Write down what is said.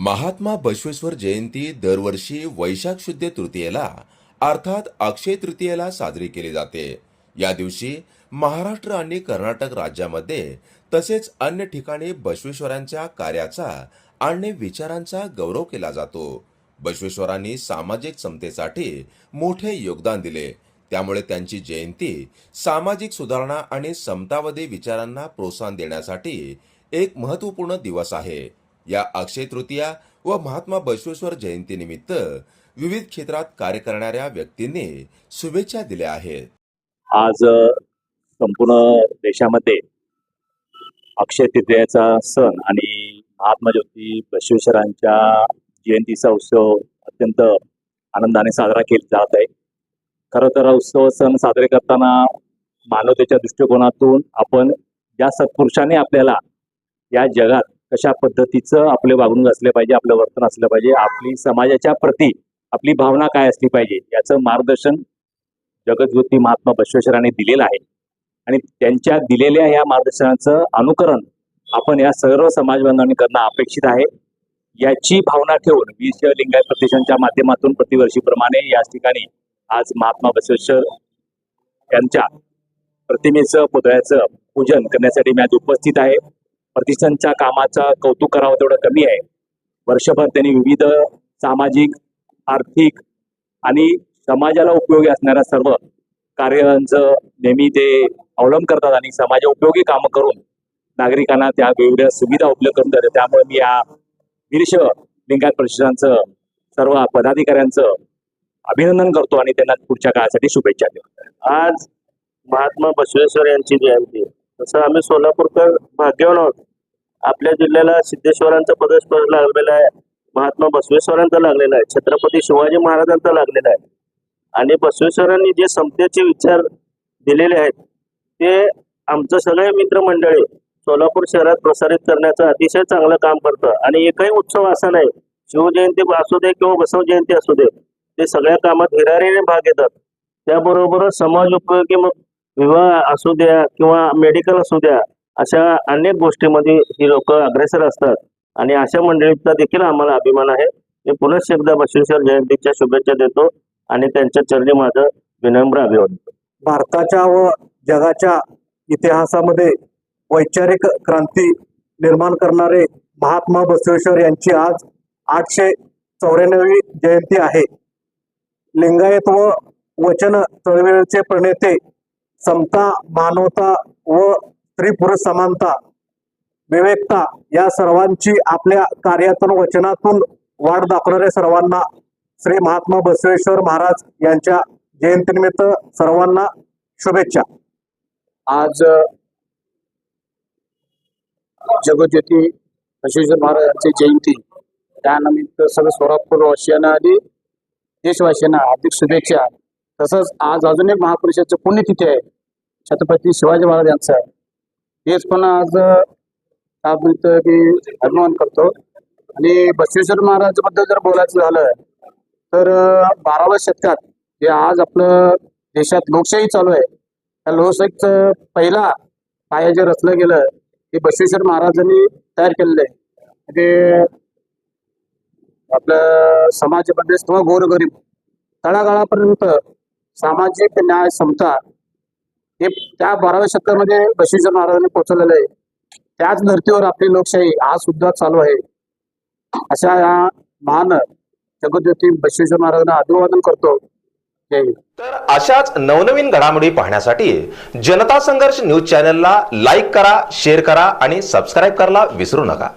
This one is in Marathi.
महात्मा बसवेश्वर जयंती दरवर्षी वैशाख शुद्ध तृतीयेला अर्थात अक्षय तृतीयेला साजरी केली जाते. या दिवशी महाराष्ट्र आणि कर्नाटक राज्यामध्ये तसेच अन्य ठिकाणी बसवेश्वरांच्या कार्याचा आणि विचारांचा गौरव केला जातो. बसवेश्वरांनी सामाजिक समतेसाठी मोठे योगदान दिले. त्यामुळे त्यांची जयंती सामाजिक सुधारणा आणि समतावादी विचारांना प्रोत्साहन देण्यासाठी एक महत्त्वपूर्ण दिवस आहे. या अक्षय तृतीया व महात्मा बसवेश्वर जयंतीनिमित्त विविध क्षेत्रात कार्य करणाऱ्या व्यक्तींनी शुभेच्छा दिल्या आहेत. आज संपूर्ण देशामध्ये अक्षय तृतीयाचा सण आणि महात्मा ज्योती बसवेश्वरांच्या जयंतीचा उत्सव अत्यंत आनंदाने साजरा केला जात आहे. खरं तर उत्सव सण साजरे करताना मानवतेच्या दृष्टिकोनातून आपण ज्या सत्पुरुषांनी आपल्याला या जगात कशा पद्धतीचं आपले वागणूक असले पाहिजे आपलं वर्तन असलं पाहिजे आपली समाजाच्या प्रती आपली भावना काय असली पाहिजे याचं मार्गदर्शन जगद्गुती महात्मा बसवेश्वरांनी दिलेलं आहे. आणि त्यांच्या दिलेल्या या मार्गदर्शनाचं अनुकरण आपण या सर्व समाज बांधवांनी करणं अपेक्षित आहे. याची भावना ठेवून विश्व लिंगायत प्रतिष्ठानच्या माध्यमातून प्रतिवर्षीप्रमाणे याच ठिकाणी आज महात्मा बसवेश्वर यांच्या प्रतिमेचं पुतळ्याचं पूजन करण्यासाठी मी आज उपस्थित आहे. प्रतिष्ठानच्या कामाचं कौतुक करावं तेवढं कमी आहे. वर्षभर त्यांनी विविध सामाजिक आर्थिक आणि समाजाला उपयोगी असणाऱ्या सर्व कार्यांचं नेहमी ते अवलंब करतात आणि समाजा उपयोगी कामं करून नागरिकांना त्या वेगवेगळ्या सुविधा उपलब्ध करून देतात. त्यामुळे मी या वीरशैव लिंगायत परिषदांचं सर्व पदाधिकाऱ्यांचं अभिनंदन करतो आणि त्यांना पुढच्या काळासाठी शुभेच्छा देतो. आज महात्मा बसवेश्वर यांची जयंती. तसं आम्ही सोलापूरकर भाग्यवान आहोत. आपल्या जिल्ह्याला सिद्धेश्वरांचा पदस्पर्श लागलेला आहे. महात्मा बसवेश्वरांचा लागलेला आहे. छत्रपती शिवाजी महाराजांचा लागलेला आहे. आणि बसवेश्वरांनी जे समतेचे विचार दिलेले आहेत ते आमचं सगळे मित्रमंडळी सोलापूर शहरात प्रसारित करण्याचं अतिशय चांगलं काम करतं. आणि एकही उत्सव असा नाही शिवजयंती असू दे किंवा बसव जयंती असू दे ते सगळ्या कामात हिरारीने भाग घेतात. त्याबरोबरच समाज उपयोगी मग विवाह असू द्या किंवा मेडिकल असू द्या अशा अनेक गोष्टीमध्ये ही लोक अग्रेसर असतात. आणि अशा मंडळीचा देखील आम्हाला अभिमान आहे. मी पुनश्च एकदा बसवेश्वर जयंतीच्या शुभेच्छा देतो आणि त्यांच्या चरणी माझं विनम्र अभिवादन भारताच्या व जगाच्या इतिहासामध्ये वैचारिक क्रांती निर्माण करणारे महात्मा बसवेश्वर यांची आज आठशे चौऱ्याण्णवी जयंती आहे. लिंगायत व वचन चळवळीचे प्रणेते समता मानवता व स्त्री पुरुष समानता विवेकता या सर्वांची आपल्या कार्यातून वचनातून वाढ दाखवणाऱ्या सर्वांना श्री महात्मा बसवेश्वर महाराज यांच्या जयंतीनिमित्त सर्वांना शुभेच्छा. आज जगज्योती बसवेश्वर महाराजांची जयंती. त्यानिमित्त सर्व सोलापूर वासियांना आणि देशवासियांना हार्दिक शुभेच्छा. तसंच आज अजून एक महापुरुषाचं पुण्यतिथी आहे. छत्रपती शिवाजी महाराज यांचं. आहे तेच पण आज मी अभिमान करतो. आणि बसवेश्वर महाराजांबद्दल जर बोलायचं झालं तर बाराव्या शतकात जे आज आपलं देशात लोकशाही चालू आहे. त्या लोकशाहीचं पहिला पाया जे रचलं गेलं ते बसवेश्वर महाराजांनी तयार केलेलं आहे. ते आपलं समाजामध्ये किंवा गोरगरीब तळागाळापर्यंत सामाजिक न्याय समता हे त्या बाराव्या शतकामध्ये बशीच्या महाराजांनी पोहोचवलेलं आहे. त्याच धर्तीवर आपली लोकशाही आज सुद्धा चालू आहे. अशा या महान जगज्योती बशीच्या महाराजांना अभिवादन करतो. तर अशाच नवनवीन घडामोडी पाहण्यासाठी जनता संघर्ष न्यूज चॅनलला लाईक करा शेअर करा आणि सबस्क्राईब करायला विसरू नका.